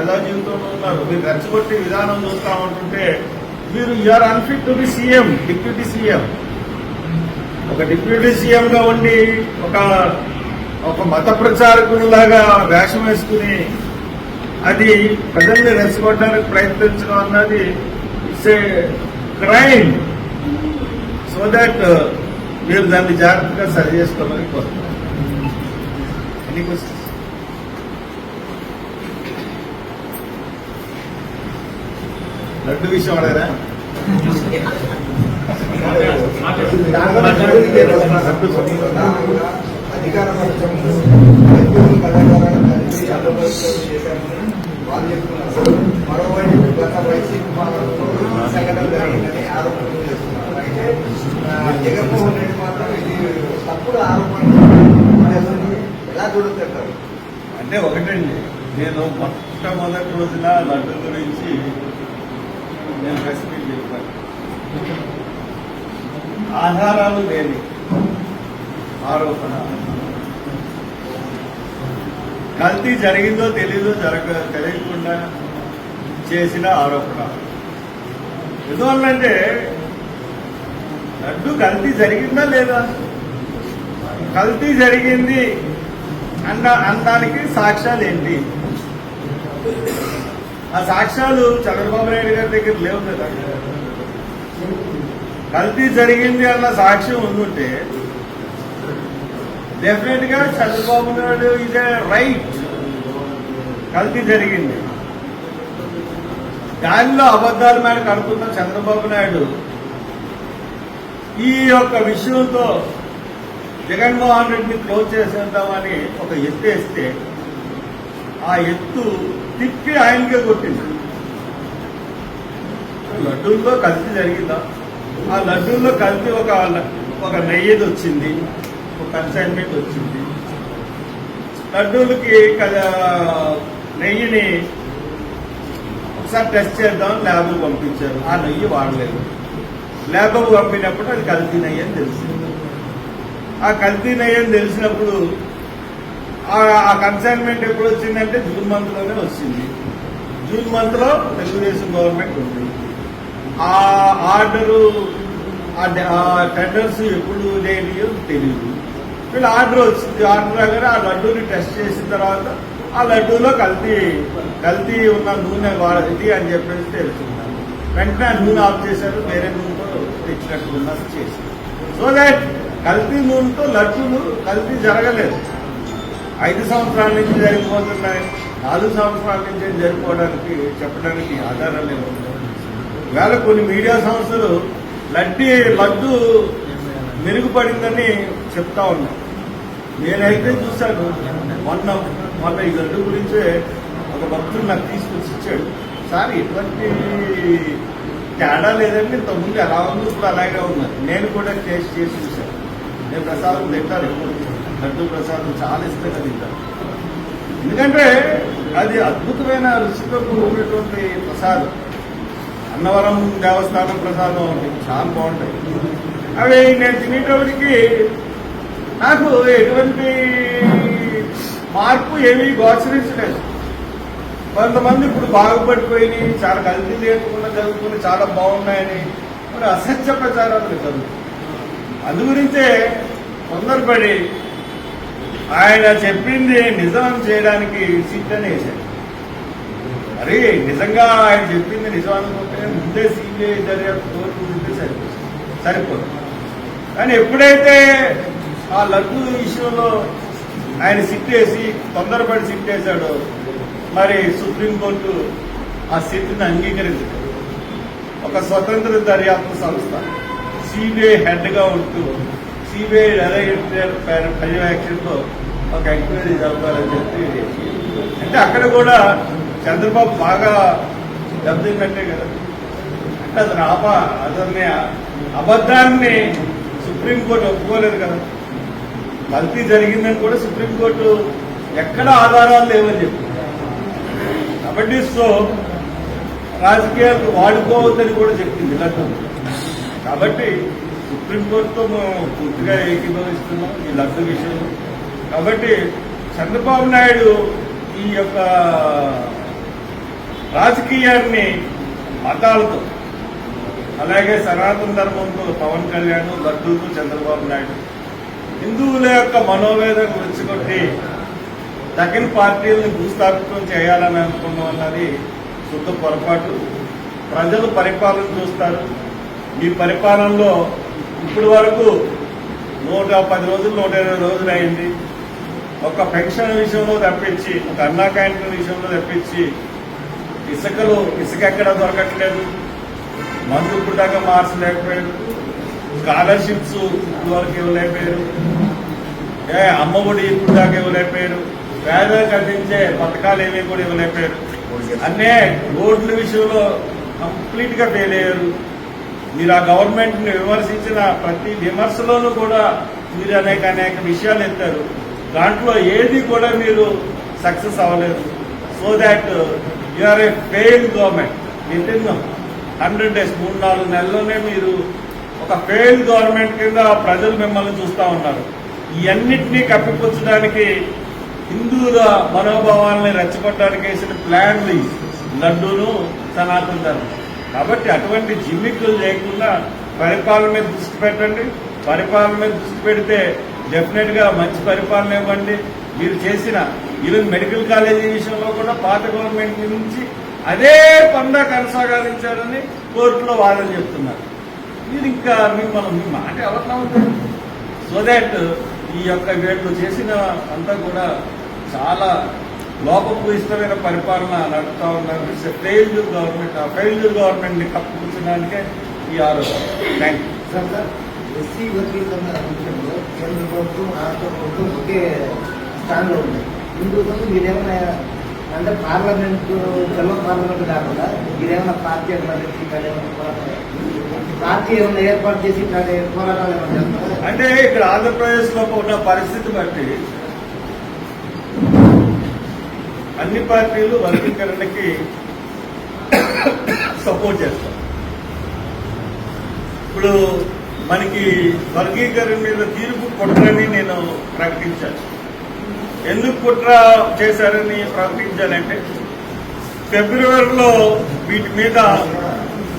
ప్రజా జీవితంలో ఉన్నారు. మీరు రెచ్చగొట్టే విధానం చూస్తా ఉంటుంటే మీరు you are unfit to be CM deputy CM ఒక డిప్యూటీ సీఎం గా ఉండి ఒక ఒక మత ప్రచారకునిలాగా వేషం వేసుకుని అది ప్రజల్ని రెచ్చగొట్టడానికి ప్రయత్నించడం అన్నది it's a crime so that మీరు దాన్ని జాగ్రత్తగా సరి చేసుకోమని కోరుతున్నాను. ఎన్ని క్వశ్చన్స్ లడ్డు విషయం అడగరా? అధికార పక్షం వాళ్ళు చెప్తున్నారు మరోవైపు గత వైసీపీ సంఘటన జరిగిందని ఆరోపణలు చేస్తున్నారు అయితే జగన్మోహన్ రెడ్డి మాత్రం ఇది తప్పుడు ఆరోపణలు ఎలా చూడతారు అంటే ఒకటండి నేను మొట్టమొదటి రోజున లడ్డు గురించి నేను ప్రెస్ చెప్పాను ఆధారాలు లేని ఆరోపణ. కల్తీ జరిగిందో తెలీదో జరగ తెలియకుండా చేసిన ఆరోపణ. ఎందువల్లంటే లడ్డు కల్తీ జరిగిందా లేదా? కల్తీ జరిగింది అన్న అనడానికి సాక్ష్యాలు ఏంటి? ఆ సాక్ష్యాలు చంద్రబాబు నాయుడు గారి దగ్గర లేవు కదా. కల్తీ జరిగింది అన్న సాక్ష్యం ఉందంటే డెఫినెట్గా చంద్రబాబు నాయుడు ఇదే రైట్ కల్తీ జరిగింది. దానిలో అబద్దాల మీద కడుతున్న చంద్రబాబు నాయుడు ఈ యొక్క విషయంతో జగన్మోహన్ రెడ్డిని క్లోజ్ చేసేద్దామని ఒక ఎత్తేస్తే ఆ ఎత్తు తిప్పి ఆయనకే కొట్టింది. లడ్డూల్లో కల్తీ జరిగిందా? ఆ లడ్డూల్లో కల్తీ ఒక ఒక నెయ్యేది వచ్చింది ఒక కన్సైన్మెంట్ వచ్చింది. లడ్డూలకి నెయ్యిని ఒకసారి టెస్ట్ చేద్దాం ల్యాబ్కి పంపించారు. ఆ నెయ్యి వాడలేదు. ల్యాబ్కి పంపినప్పుడు అది కల్తీ నెయ్యి అని తెలిసింది. ఆ కల్తీ నెయ్యి అని తెలిసినప్పుడు ఆ- కన్సైన్మెంట్ ఎప్పుడు వచ్చిందంటే జూన్ మంత్లోనే వచ్చింది. జూన్ మంత్లో తెలుగుదేశం గవర్నమెంట్ ఉంది. ఆ ఆర్డరు ఆ టెండర్స్ ఎప్పుడు లేనియో తెలియదు వీళ్ళు ఆర్డర్ వచ్చింది ఆర్డర్ రాగానే ఆ లడ్డూని టెస్ట్ చేసిన తర్వాత ఆ లడ్డూలో కల్తీ కల్తీ ఉన్న నూనె వాడది అని చెప్పేసి తెలుసుకున్నాను. వెంటనే ఆ నూనె ఆఫ్ చేశారు వేరే నూనెతో తెచ్చినట్టు ఉన్నది చేసి సో దాట్ కల్తీ నూనెతో లడ్డూలు కల్తీ జరగలేదు. ఐదు సంవత్సరాల నుంచి జరిగిపోతున్నాయి. నాలుగు సంవత్సరాల నుంచి జరిగిపోవడానికి చెప్పడానికి ఆధారాలు ఏమి ఇవాళ కొన్ని మీడియా సంస్థలు లడ్డి లడ్డు మెరుగుపడిందని చెప్తా ఉన్నా నేనైతే చూశాను మొన్న మొన్న ఈ లడ్డు గురించే ఒక భక్తుడు నాకు తీసుకొచ్చి ఇచ్చాడు. సార్ ఎటువంటి తేడా లేదండి. ఇంతకుముందు ఎలా ఉంది? ఇప్పుడు అలాగే ఉన్నారు. నేను కూడా టేస్ట్ చేసి చూశాను. నేను ప్రసాదం తింటాను. ఎప్పుడు లడ్డు ప్రసాదం చాలా ఇష్టంగా తింటారు. ఎందుకంటే అది అద్భుతమైన రుచితో కూడినటువంటి ప్రసాదం. అన్నవరం దేవస్థానం ప్రసాదం చాలా బాగుంటాయి. అవి నేను తినేటప్పటికి నాకు ఎటువంటి మార్పు ఏమీ గోచరించలేదు. కొంతమంది ఇప్పుడు బాగుపడిపోయి చాలా కల్తీ లేకుండా చదువుకుని చాలా బాగున్నాయని మరి అసత్య ప్రచారాలు జరుగుతుంది అందు గురించే తొందరపడి ఆయన చెప్పింది నిజం చేయడానికి సిట్ వేశాడు మరి నిజంగా ఆయన చెప్పింది నిజం అనుకుంటే ముందే సిబిఐ దర్యాప్తు కోరుకుంటుంటే సరిపోతుంది. సరిపోదు. కానీ ఎప్పుడైతే ఆ లడ్డు విషయంలో ఆయన సిట్ వేసి తొందరపడి సిట్ వేశాడో మరి సుప్రీంకోర్టు ఆ సిట్ని అంగీకరించదు ఒక స్వతంత్ర దర్యాప్తు సంస్థ సిబిఐ హెడ్గా ఉంటూ సిబిఐ డైరెక్టర్ పర్యవేక్షణలో ఒక ఎంక్వైరీ జరపాలని చెప్పి అంటే అక్కడ కూడా చంద్రబాబు బాగా దెబ్బతిన్నట్టే కదా. అంటే అతను ఆప అతన్ని అబద్ధాన్ని సుప్రీంకోర్టు ఒప్పుకోలేదు కదా. కల్తీ జరిగిందని కూడా సుప్రీంకోర్టు ఎక్కడ ఆధారాలు లేవని చెప్పి. కాబట్టి సో రాజకీయాలకు వాడుకోవద్దని కూడా చెప్పింది లడ్డు. కాబట్టి సుప్రీంకోర్టుతో మేము పూర్తిగా ఏకీభవిస్తున్నాం ఈ లడ్డు విషయంలో. కాబట్టి చంద్రబాబు నాయుడు ఈ యొక్క రాజకీయాన్ని మతాలతో అలాగే సనాతన ధర్మంతో పవన్ కళ్యాణ్ లడ్డూకు చంద్రబాబు నాయుడు హిందువుల యొక్క మనోవేదన రెచ్చగొట్టి తగిన పార్టీలను భూస్థాపితం చేయాలని అనుకున్నాం అన్నది శుద్ధ పొరపాటు. ప్రజలు పరిపాలన చూస్తారు. మీ పరిపాలనలో ఇప్పటి వరకు నూట పది రోజులు నూట ఇరవై రోజులు అయింది. ఒక పెన్షన్ విషయంలో తప్పించి ఒక అన్నా క్యాంటీన్ విషయంలో తప్పించి ఇసుకలు ఇసుక ఎక్కడ దొరకట్లేదు మందు పుట్టాక మార్చలేకపోయారు స్కాలర్షిప్స్ వరకు ఇవ్వలేకపోయారు ఏ అమ్మ ఒడి ఇప్పుడు దాకా ఇవ్వలేకపోయారు పేదలకు అందించే పథకాలు ఏమీ కూడా ఇవ్వలేకపోయారు. అన్నే రోడ్ల విషయంలో కంప్లీట్గా ఫెయిల్ అయ్యారు. మీరు ఆ గవర్నమెంట్ని విమర్శించిన ప్రతి విమర్శలోనూ కూడా మీరు అనేక అనేక విషయాలు ఎత్తారు. దాంట్లో ఏది కూడా మీరు సక్సెస్ అవ్వలేదు. So that are a fail government within hundred days మూడు నాలుగు నెలల్లోనే మీరు ఒక ఫెయిల్ గవర్నమెంట్ కింద ప్రజలు మిమ్మల్ని చూస్తా ఉన్నారు. ఇవన్నిటినీ కప్పిపుచ్చడానికి హిందువుల మనోభావాల్ని రెచ్చగొట్టడానికి వేసిన ప్లాన్లు లడ్డూను సనాతన ధర్మం. కాబట్టి అటువంటి జిమ్మిక్కులు లేకుండా పరిపాలన మీద దృష్టి పెట్టండి. పరిపాలన మీద దృష్టి పెడితే డెఫినెట్గా మంచి పరిపాలన ఇవ్వండి. మీరు చేసిన ఈవెన్ మెడికల్ కాలేజీ విషయంలో కూడా పాత గవర్నమెంట్ నుంచి అదే పందా కొనసాగించారని కోర్టులో వాదన చెప్తున్నారు. మీరు ఇంకా మిమ్మల్ని మీ మాట ఎవరన్నా సో దాట్ ఈ యొక్క వీళ్ళు చేసిన అంతా కూడా చాలా లోపభూయిష్టమైన పరిపాలన నడుపుతా ఉన్నారు. ఫెయిల్డ్ గవర్నమెంట్ ఆ ఫెయిల్డ్ గవర్నమెంట్ని ఈ ఆరోపణ thank you sir sir SC వర్గీకరణ విషయంలో కేంద్ర ప్రభుత్వం రాష్ట్ర ప్రభుత్వం ఒకే స్థానంలో ఉంది. ఇందుకోసం మీరేమైనా అంటే పార్లమెంట్ సెలవు పార్లమెంట్ కాకుండా మీరేమైనా పార్టీ కానీ ఏమైనా పోరాటాలు పార్టీ ఏమైనా ఏర్పాటు చేసి పోరాటాలు ఏమైనా అంటే ఇక్కడ ఆంధ్రప్రదేశ్లో ఉన్న పరిస్థితి బట్టి అన్ని పార్టీలు వర్గీకరణకి సపోర్ట్ చేస్తాం. ఇప్పుడు మనకి వర్గీకరణ మీద తీర్పు కుట్రని నేను ప్రకటించాను. ఎందుకు కుట్ర చేశారని ప్రకటించానంటే ఫిబ్రవరిలో వీటి మీద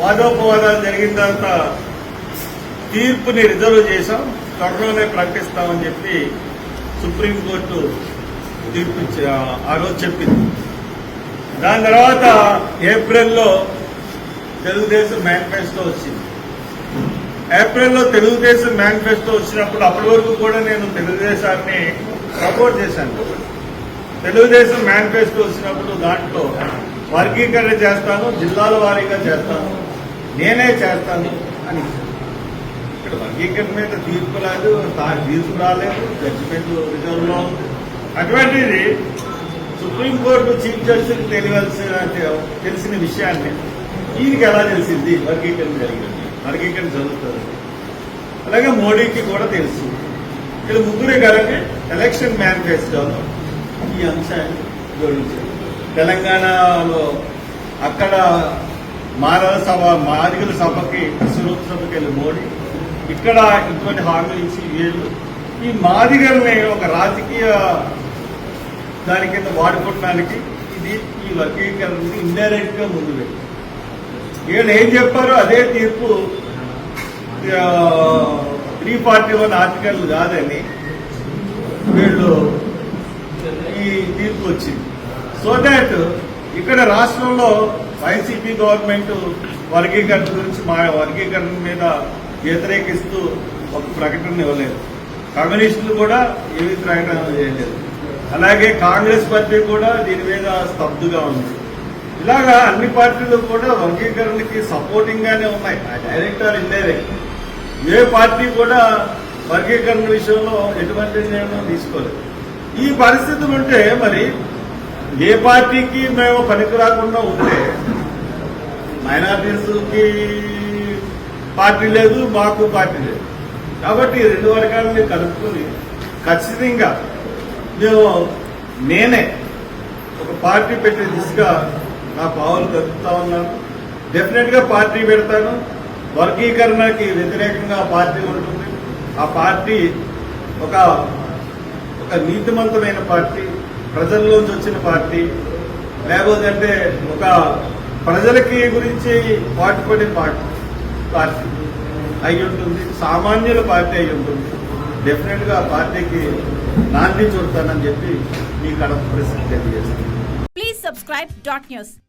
వాదోపవాదాలు జరిగిన తర్వాత తీర్పుని రిజర్వ్ చేశాం త్వరలోనే ప్రకటిస్తామని చెప్పి సుప్రీంకోర్టు తీర్పు ఆ రోజు చెప్పింది. దాని తర్వాత ఏప్రిల్లో తెలుగుదేశం మేనిఫెస్టో వచ్చింది. ఏప్రిల్లో తెలుగుదేశం మేనిఫెస్టో వచ్చినప్పుడు అప్పటి వరకు కూడా నేను తెలుగుదేశాన్ని సపోర్ట్ చేశాను. తెలుగుదేశం మేనిఫెస్టో వచ్చినప్పుడు దాంట్లో వర్గీకరణ చేస్తాను జిల్లాల వారీగా చేస్తాను నేనే చేస్తాను అని. ఇక్కడ వర్గీకరణ మీద తీర్పు రాదు తీర్పు రాలేదు జడ్జిమెంట్ రిజర్వ్లో ఉంది. అటువంటిది సుప్రీంకోర్టు చీఫ్ జస్టిస్ తెలియాల్సిన తెలిసిన విషయాన్ని ఈయనకి ఎలా తెలిసింది వర్గీకరణ జరిగింది? వర్గీకరణ జరుగుతుంది అలాగే మోడీకి కూడా తెలుసు. ఇక్కడ ముగ్గురే కలిపి ఎలక్షన్ మేనిఫెస్టోలో ఈ అంశాన్ని జోడించారు తెలంగాణలో అక్కడ మారల సభ మాదిగల సభకి సురూప్ సభకి వెళ్ళి మోడీ ఇక్కడ ఇటువంటి హామీలు ఇచ్చి వీళ్ళు. ఈ మాదిగల్ని ఒక రాజకీయ దాని కింద వాడుకోవడానికి ఇది ఈ వర్గీకరణ ఇండైరెక్ట్గా ముందు వెళ్ళింది వీళ్ళు ఏం చెప్పారో అదే తీర్పు త్రీ ఫార్టీ వన్ ఆర్టికల్ కాదని వీళ్ళు ఈ తీర్పు వచ్చింది. సో దాట్ ఇక్కడ రాష్ట్రంలో వైసీపీ గవర్నమెంట్ వర్గీకరణ గురించి మా వర్గీకరణ మీద వ్యతిరేకిస్తూ ఒక ప్రకటన ఇవ్వలేదు. కమ్యూనిస్టులు కూడా ఏవి ప్రకటన చేయలేదు. అలాగే కాంగ్రెస్ పార్టీ కూడా దీని మీద స్తబ్దుగా ఉంది. ఇలాగా అన్ని పార్టీలు కూడా వర్గీకరణకి సపోర్టింగ్ గానే ఉన్నాయి. డైరెక్ట్ ఆర్ ఇండైరెక్ట్ ఏ పార్టీ కూడా వర్గీకరణ విషయంలో ఎటువంటి నిర్ణయం తీసుకోలేదు. ఈ పరిస్థితులు ఉంటే మరి ఏ పార్టీకి మేము పనికి రాకుండా ఉంటే మైనార్టీస్కి పార్టీ లేదు మాకు పార్టీ లేదు. కాబట్టి రెండు వర్గాలని కలుపుకుని ఖచ్చితంగా మేము నేనే ఒక పార్టీ పెట్టే దిశగా నా భావన కదుపుతా ఉన్నాను. డెఫినెట్గా పార్టీ పెడతాను. వర్గీకరణకి వ్యతిరేకంగా పార్టీ ఉంటుంది. ఆ పార్టీ ఒక ఒక నీతిమంతమైన పార్టీ ప్రజల్లోంచి వచ్చిన పార్టీ లేకపోతే ఒక ప్రజలకి గురించి పాటుపడే పార్టీ పార్టీ అయి ఉంటుంది. సామాన్యుల పార్టీ అయి ఉంటుంది. డెఫినెట్గా పార్టీకి నాంది చూడతానని చెప్పి మీ కడప పరిస్థితి తెలియజేస్తుంది subscribe dot news.